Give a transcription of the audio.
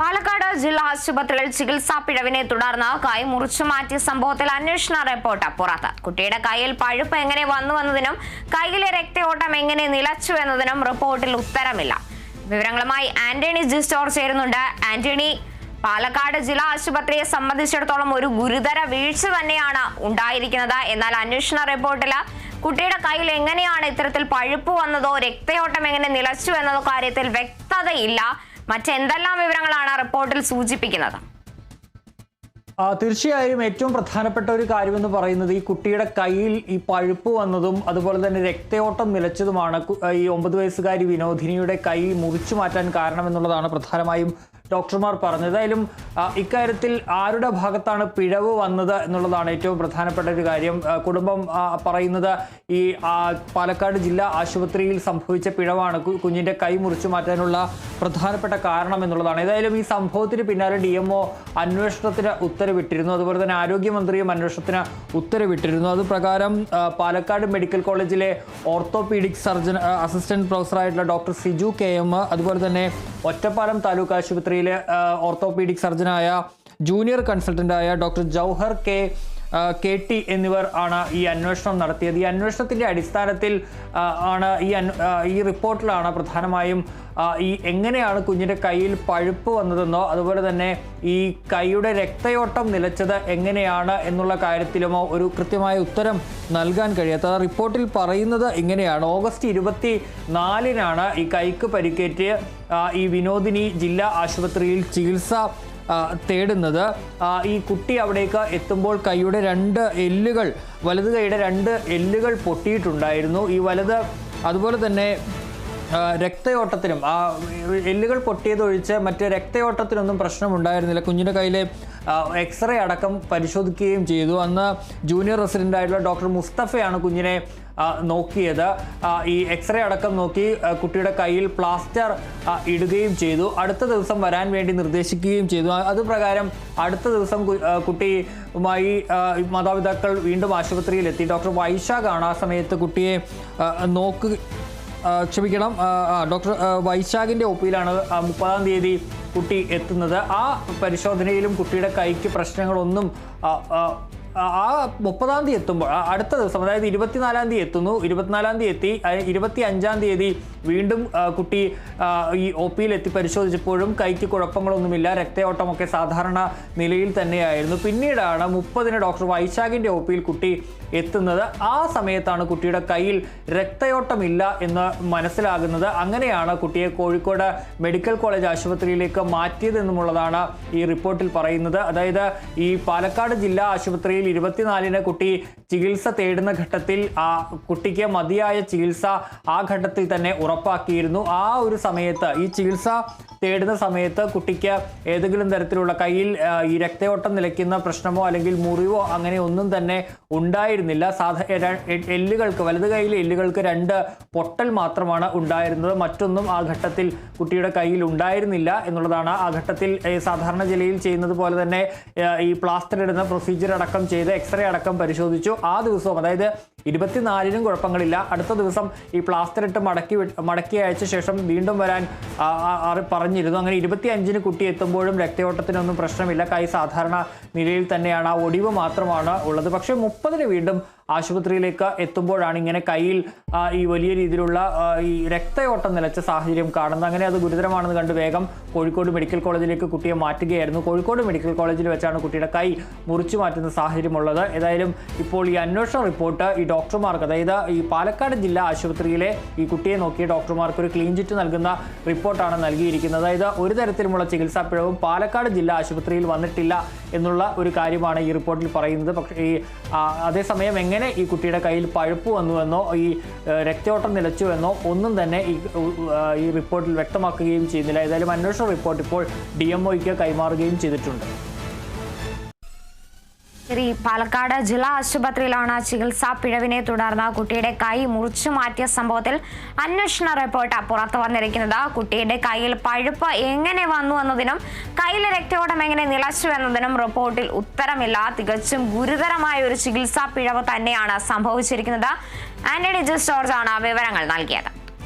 പാലക്കാട് ജില്ലാ ആശുപത്രിയിൽ ചികിത്സാ പിഴവിനെ തുടർന്ന് കൈ മുറിച്ചു മാറ്റിയ സംഭവത്തിൽ അന്വേഷണ റിപ്പോർട്ട് പുറത്ത്. കുട്ടിയുടെ കയ്യിൽ പഴുപ്പ് എങ്ങനെ വന്നുവെന്നതിനും കയ്യിലെ രക്തയോട്ടം എങ്ങനെ നിലച്ചു എന്നതിനും റിപ്പോർട്ടിൽ ഉത്തരമില്ല. വിവരങ്ങളുമായി ആന്റണി ജിസ്റ്റോർ ചേരുന്നുണ്ട്. ആന്റണി പാലക്കാട് ജില്ലാ ആശുപത്രിയെ സംബന്ധിച്ചിടത്തോളം ഒരു ഗുരുതര വീഴ്ച തന്നെയാണ് ഉണ്ടായിരിക്കുന്നത്. എന്നാൽ അന്വേഷണ റിപ്പോർട്ടിൽ കുട്ടിയുടെ കയ്യിൽ എങ്ങനെയാണ് ഇത്തരത്തിൽ പഴുപ്പ് വന്നതോ രക്തയോട്ടം എങ്ങനെ നിലച്ചു എന്നതോ കാര്യത്തിൽ വ്യക്തതയില്ല. മറ്റെന്തെല്ലാം വിവരങ്ങളാണ് റിപ്പോർട്ടിൽ സൂചിപ്പിക്കുന്നത്? തീർച്ചയായും ഏറ്റവും പ്രധാനപ്പെട്ട ഒരു കാര്യമെന്ന് പറയുന്നത് ഈ കുട്ടിയുടെ കയ്യിൽ ഈ പഴുപ്പ് വന്നതും അതുപോലെ തന്നെ രക്തയോട്ടം നിലച്ചതുമാണ്. ഈ ഒമ്പത് വയസ്സുകാരി വിനോദിനിയുടെ കൈ മുറിച്ചു മാറ്റാൻ കാരണമെന്നുള്ളതാണ് പ്രധാനമായും ഡോക്ടർമാർ പറഞ്ഞത്. ഏതായാലും ഇക്കാര്യത്തിൽ ആരുടെ ഭാഗത്താണ് പിഴവ് വന്നത് എന്നുള്ളതാണ് ഏറ്റവും പ്രധാനപ്പെട്ട ഒരു കാര്യം. കുടുംബം പറയുന്നത് ഈ പാലക്കാട് ജില്ലാ ആശുപത്രിയിൽ സംഭവിച്ച പിഴവാണ്. കുഞ്ഞിന്റെ കൈ മുറിച്ചു മാറ്റാനുള്ള പ്രധാനപ്പെട്ട കാരണം എന്നുള്ളതാണ്. ഏതായാലും ഈ സംഭവത്തിന് പിന്നാലെ ഡി എംഒ അന്വേഷണത്തിന് ഉത്തരവിട്ടിരുന്നു. അതുപോലെ തന്നെ ആരോഗ്യമന്ത്രിയും അന്വേഷണത്തിന് ഉത്തരവിട്ടിരുന്നു. അത് പ്രകാരം പാലക്കാട് മെഡിക്കൽ കോളേജിലെ ഓർത്തോപീഡിക് സർജൻ അസിസ്റ്റന്റ് പ്രൊഫസറായിട്ടുള്ള ഡോക്ടർ സിജു കെ എം അതുപോലെ തന്നെ ഒറ്റപ്പാലം താലൂക്ക് ആശുപത്രിയിലെ ഓർത്തോപീഡിക് ഓർത്തോപീഡിക് സർജനായ junior കൺസൾട്ടന്റായ doctor Jauhar K K T എന്നിവർ ആണ് ഈ അന്വേഷണം നടത്തിയത്. ഈ അന്വേഷണത്തിന്റെ അടിസ്ഥാനത്തിൽ ആണ് ഈ ഈ റിപ്പോർട്ടിലാണ് പ്രധാനമായും ഈ എങ്ങനെയാണ് കുഞ്ഞിന്റെ കയ്യിൽ പഴുപ്പ് വന്നതെന്നോ അതുപോലെ തന്നെ ഈ കൈയുടെ രക്തയോട്ടം നിലച്ചത് എങ്ങനെയാണ് എന്നുള്ള കാര്യത്തിലുമോ ഒരു കൃത്യമായ ഉത്തരം നൽകാൻ കഴിയാത്തത്. റിപ്പോർട്ടിൽ പറയുന്നത് ഇങ്ങനെയാണ്. ഓഗസ്റ്റ് ഇരുപത്തി നാലിനാണ് ഈ കൈക്ക് പരിക്കേറ്റ് ഈ വിനോദിനി ജില്ലാ ആശുപത്രിയിൽ ചികിത്സ തേടുന്നത്. ഈ കുട്ടി അവിടേക്ക് എത്തുമ്പോൾ കൈയുടെ രണ്ട് എല്ലുകൾ വലത് കൈയുടെ രണ്ട് എല്ലുകൾ പൊട്ടിയിട്ടുണ്ടായിരുന്നു. ഈ വലത് അതുപോലെ തന്നെ രക്തയോട്ടത്തിനും ആ എല്ലുകൾ പൊട്ടിയതൊഴിച്ച് മറ്റ് രക്തയോട്ടത്തിനൊന്നും പ്രശ്നമുണ്ടായിരുന്നില്ല. കുഞ്ഞിന്റെ കയ്യിലെ എക്സ്റേ അടക്കം പരിശോധിക്കുകയും ചെയ്തു. അന്ന് ജൂനിയർ റെസിഡന്റ് ആയിട്ടുള്ള ഡോക്ടർ മുസ്തഫയാണ് കുഞ്ഞിനെ നോക്കിയത്. ഈ എക്സ്റേ അടക്കം നോക്കി കുട്ടിയുടെ കയ്യിൽ പ്ലാസ്റ്റർ ഇടുകയും ചെയ്തു. അടുത്ത ദിവസം വരാൻ വേണ്ടി നിർദ്ദേശിക്കുകയും ചെയ്തു. അത് പ്രകാരം അടുത്ത ദിവസം കുട്ടിയുമായി മാതാപിതാക്കൾ വീണ്ടും ആശുപത്രിയിലെത്തി ഡോക്ടർ വൈശാഖാണ് ആ സമയത്ത് കുട്ടിയെ നോക്കുക ക്ഷമിക്കണം ഡോക്ടർ വൈശാഖിന്റെ ഒപ്പിയിലാണ് മുപ്പതാം തീയതി കുട്ടി എത്തുന്നത്. ആ പരിശോധനയിലും കുട്ടിയുടെ കൈക്ക് പ്രശ്നങ്ങളൊന്നും ആ, മുപ്പതാം തീയതി എത്തുമ്പോൾ അടുത്ത ദിവസം അതായത് ഇരുപത്തിനാലാം തീയതി എത്തുന്നു. ഇരുപത്തിനാലാം തീയതി എത്തി ഇരുപത്തി അഞ്ചാം തീയതി വീണ്ടും കുട്ടി ഈ ഒ പിയിൽ എത്തി പരിശോധിച്ചപ്പോഴും കൈക്ക് കുഴപ്പങ്ങളൊന്നുമില്ല. രക്തയോട്ടമൊക്കെ സാധാരണ നിലയിൽ തന്നെയായിരുന്നു. പിന്നീടാണ് മുപ്പതിന് ഡോക്ടർ വൈശാഖിന്റെ ഒ പിയിൽ കുട്ടി എത്തുന്നത്. ആ സമയത്താണ് കുട്ടിയുടെ കയ്യിൽ രക്തയോട്ടമില്ല എന്ന് മനസ്സിലാകുന്നത്. അങ്ങനെയാണ് കുട്ടിയെ കോഴിക്കോട് മെഡിക്കൽ കോളേജ് ആശുപത്രിയിലേക്ക് മാറ്റിയതെന്നുമുള്ളതാണ് ഈ റിപ്പോർട്ടിൽ പറയുന്നത്. അതായത് ഈ പാലക്കാട് ജില്ലാ ആശുപത്രിയിൽ ഇരുപത്തിനാലിന് കുട്ടി ചികിത്സ തേടുന്ന ഘട്ടത്തിൽ ആ കുട്ടിക്ക് മതിയായ ചികിത്സ ആ ഘട്ടത്തിൽ തന്നെ ഉറപ്പാക്കിയിരുന്നു. ആ ഒരു സമയത്ത് ഈ ചികിത്സ തേടുന്ന സമയത്ത് കുട്ടിക്ക് ഏതെങ്കിലും തരത്തിലുള്ള കയ്യിൽ ഈ രക്തയോട്ടം നിലയ്ക്കുന്ന പ്രശ്നമോ അല്ലെങ്കിൽ മുറിവോ അങ്ങനെ ഒന്നും തന്നെ ഉണ്ടായിരുന്നില്ല. സാധാ എല്ലുകൾക്ക് വലത് കൈയിലെ എല്ലുകൾക്ക് രണ്ട് പൊട്ടൽ മാത്രമാണ് ഉണ്ടായിരുന്നത്. മറ്റൊന്നും ആ ഘട്ടത്തിൽ കുട്ടിയുടെ കയ്യിൽ ഉണ്ടായിരുന്നില്ല എന്നുള്ളതാണ് ആ ഘട്ടത്തിൽ സാധാരണ ജില്ലയിൽ ചെയ്യുന്നത് പോലെ തന്നെ ഈ പ്ലാസ്റ്റർ ഇടുന്ന പ്രൊസീജിയർ അടക്കം ചെയ്ത് എക്സ്റേ അടക്കം പരിശോധിച്ചു. ആ ദിവസവും അതായത് ഇരുപത്തിനാലിനും കുഴപ്പങ്ങളില്ല. അടുത്ത ദിവസം ഈ പ്ലാസ്റ്റർ ഇട്ട് മടക്കി മടക്കി അയച്ച ശേഷം വീണ്ടും വരാൻ പറഞ്ഞിരുന്നു. അങ്ങനെ ഇരുപത്തി അഞ്ചിന് കുട്ടി എത്തുമ്പോഴും രക്തയോട്ടത്തിനൊന്നും പ്രശ്നമില്ല. കൈ സാധാരണ നിലയിൽ തന്നെയാണ്. ആ ഒടിവ് മാത്രമാണ് ഉള്ളത്. പക്ഷേ മുപ്പതിന് വീണ്ടും ആശുപത്രിയിലേക്ക് എത്തുമ്പോഴാണ് ഇങ്ങനെ കയ്യിൽ ഈ വലിയ രീതിയിലുള്ള ഈ രക്തയോട്ടം നിലച്ച സാഹചര്യം കാണുന്നത്. അങ്ങനെ അത് ഗുരുതരമാണെന്ന് കണ്ട് വേഗം കോഴിക്കോട് മെഡിക്കൽ കോളേജിലേക്ക് കുട്ടിയെ മാറ്റുകയായിരുന്നു. കോഴിക്കോട് മെഡിക്കൽ കോളേജിൽ വെച്ചാണ് കുട്ടിയുടെ കൈ മുറിച്ചു മാറ്റുന്ന സാഹചര്യമുള്ളത്. ഏതായാലും ഇപ്പോൾ ഈ അന്വേഷണ റിപ്പോർട്ട് ഈ ഡോക്ടർമാർക്ക് അതായത് ഈ പാലക്കാട് ജില്ലാ ആശുപത്രിയിലെ ഈ കുട്ടിയെ നോക്കിയ ഡോക്ടർമാർക്ക് ഒരു ക്ലീൻ ചിറ്റ് നൽകുന്ന റിപ്പോർട്ടാണ് നൽകിയിരിക്കുന്നത്. അതായത് ഒരു തരത്തിലുമുള്ള ചികിത്സാ പിഴവും പാലക്കാട് ജില്ലാ ആശുപത്രിയിൽ വന്നിട്ടില്ല എന്നുള്ള ഒരു കാര്യമാണ് ഈ റിപ്പോർട്ടിൽ പറയുന്നത്. പക്ഷേ ഈ അതേസമയം എങ്ങനെ ഈ കുട്ടിയുടെ കയ്യിൽ പഴുപ്പ് വന്നുവെന്നോ ഈ രക്തയോട്ടം നിലച്ചുവെന്നോ ഒന്നും തന്നെ ഈ ഈ റിപ്പോർട്ടിൽ വ്യക്തമാക്കുകയും ചെയ്യുന്നില്ല ഏതായാലും അന്വേഷണ റിപ്പോർട്ട് ഇപ്പോൾ ഡി എം കൈമാറുകയും ചെയ്തിട്ടുണ്ട്. ശരി പാലക്കാട് ജില്ലാ ആശുപത്രിയിലാണ് ചികിത്സാ പിഴവിനെ തുടർന്ന് കുട്ടിയുടെ കൈ മുറിച്ചു മാറ്റിയ സംഭവത്തിൽ അന്വേഷണ റിപ്പോർട്ട് പുറത്തു വന്നിരിക്കുന്നത്. കുട്ടിയുടെ കയ്യിൽ പഴുപ്പ് എങ്ങനെ വന്നു എന്നതിനും കയ്യിലെ രക്തയോട്ടം എങ്ങനെ നിലച്ചു എന്നതിനും റിപ്പോർട്ടിൽ ഉത്തരമില്ല. തികച്ചും ഗുരുതരമായ ഒരു ചികിത്സാ പിഴവ് തന്നെയാണ് സംഭവിച്ചിരിക്കുന്നത്. ആന്റണി ജോർജ് ആണ് വിവരങ്ങൾ നൽകിയത്.